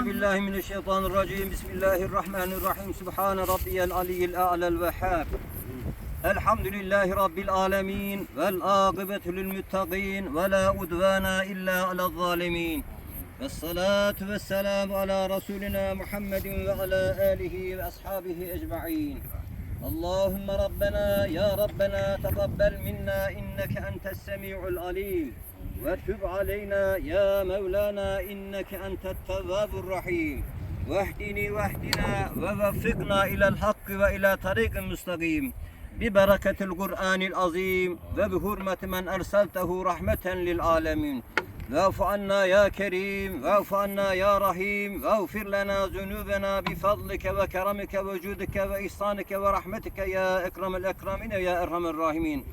Euzu billahi mineşşeytanirracim. Bismillahirrahmanirrahim. Sübhane rabbiyel aliyyil a'lel vehhab. Elhamdülillahi rabbil alamin vel akibetu lil muttaqin ve la udvana illa alel zalimin. Vessalatu vesselamu ala Resulina Muhammedin ve ala alihi ve ashabihi ecma'in. Allahümme Rabbena ya Rabbena tekabbel minna inneke entes semi'ul alim. Ve tüb aleyna ya Mevlana inneke entet tevvabur rahim. Vehdini vehdina ve veffikna ilel hakkı ve ila tariqin müstakim. ببركة القرآن العظيم وبحرمة من أرسلته رحمة للعالمين واعف عنا يا كريم واعف عنا يا رحيم واغفر لنا ذنوبنا بفضلك وكرمك وجودك وإحسانك ورحمتك يا أكرم الأكرمين يا أرحم الراحمين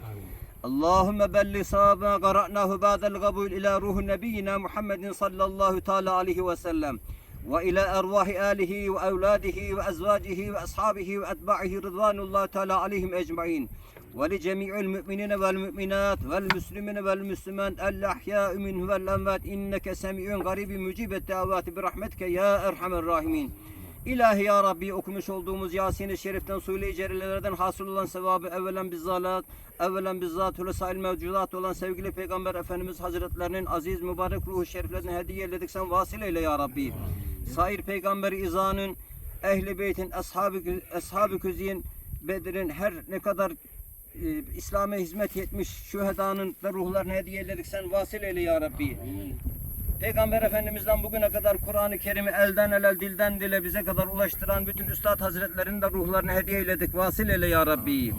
اللهم بلغ ما قرأناه بعد القبول إلى روح نبينا محمد صلى الله تعالى عليه وسلم وإلى أرواح آله وأولاده وأزواجه وأصحابه وأتباعه رضوان الله تعالى عليهم أجمعين. ولجميع المؤمنين والمؤمنات والمسلمين والمسلمات الأحياء منه والأموات إنك سميع قريب مجيب الدعوات برحمتك يا أرحم الراحمين. İlahi ya Rabbi okumuş olduğumuz Yasin-i Şerif'ten suyla cerilelerden hasıl olan sevabı evvelen bizzalat, evvelen bizzat hülesail mevcudat olan sevgili Peygamber Efendimiz Hazretlerinin aziz mübarek ruhu şeriflerine hediye eyledik sen vasıl eyle ya Rabbi. Sair Peygamber İza'nın, Ehli Beyt'in, Ashab-ı Ashab Küzi'nin, Bedir'in her ne kadar e, İslam'a hizmet etmiş şühedanın da ruhlarını hediye eyledik sen vasıl eyle ya Rabbi. Peygamber Efendimiz'den bugüne kadar Kur'an-ı Kerim'i elden ele, dilden dile bize kadar ulaştıran bütün Üstad Hazretlerinin de ruhlarını hediye eyledik. Vasıl eyle ya Rabbi.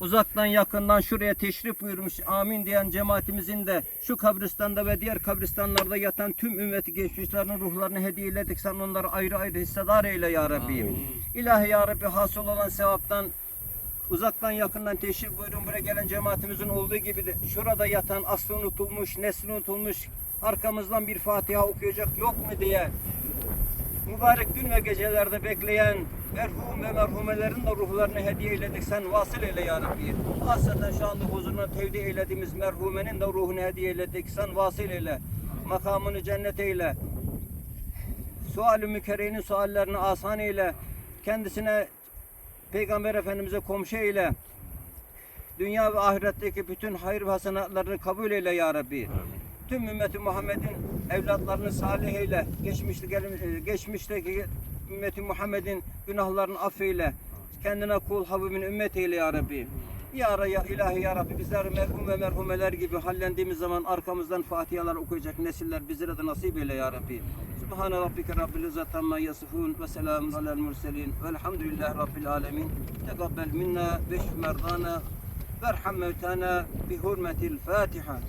Uzaktan yakından şuraya teşrif buyurmuş amin diyen cemaatimizin de şu kabristanda ve diğer kabristanlarda yatan tüm ümmeti geçmişlerinin ruhlarını hediye eyledik. Sen onları ayrı ayrı hissedar eyle ya Rabbi. İlahi ya Rabbi hasıl olan sevaptan uzaktan yakından teşrif buyurun buraya gelen cemaatimizin olduğu gibi de şurada yatan aslı unutulmuş, nesli unutulmuş arkamızdan bir Fatiha okuyacak yok mu diye mübarek gün ve gecelerde bekleyen merhum ve merhumelerin de ruhlarını hediye eyledik. Sen vasıl eyle ya Rabbi. Hasreten şu anda huzuruna tevdi eylediğimiz merhumenin de ruhunu hediye eyledik. Sen vasıl eyle. Makamını cennet eyle. Sual-ü mükerrenin suallerini asan eyle. Kendisine Peygamber Efendimiz'e komşu eyle. Dünya ve ahiretteki bütün hayır ve hasenatları kabul eyle ya Rabbi. Tüm ümmeti Muhammed'in evlatlarını salih eyle. Geçmişte, gel- geçmişteki ümmeti Muhammed'in günahlarını affeyle. Kendine kul Habibin ümmet eyle ya Rabbi. Ya, ya ilahi ya Rabbi bizler merhum ve merhumeler gibi hallendiğimiz zaman arkamızdan Fatihalar okuyacak nesiller bizlere de nasip eyle ya Rabbi. سبحان ربك رب العزة عما يصفون وسلام على المرسلين. والحمد لله رب العالمين. تقبل منا بشمرضانا وارحم موتانا بحرمة الفاتحة.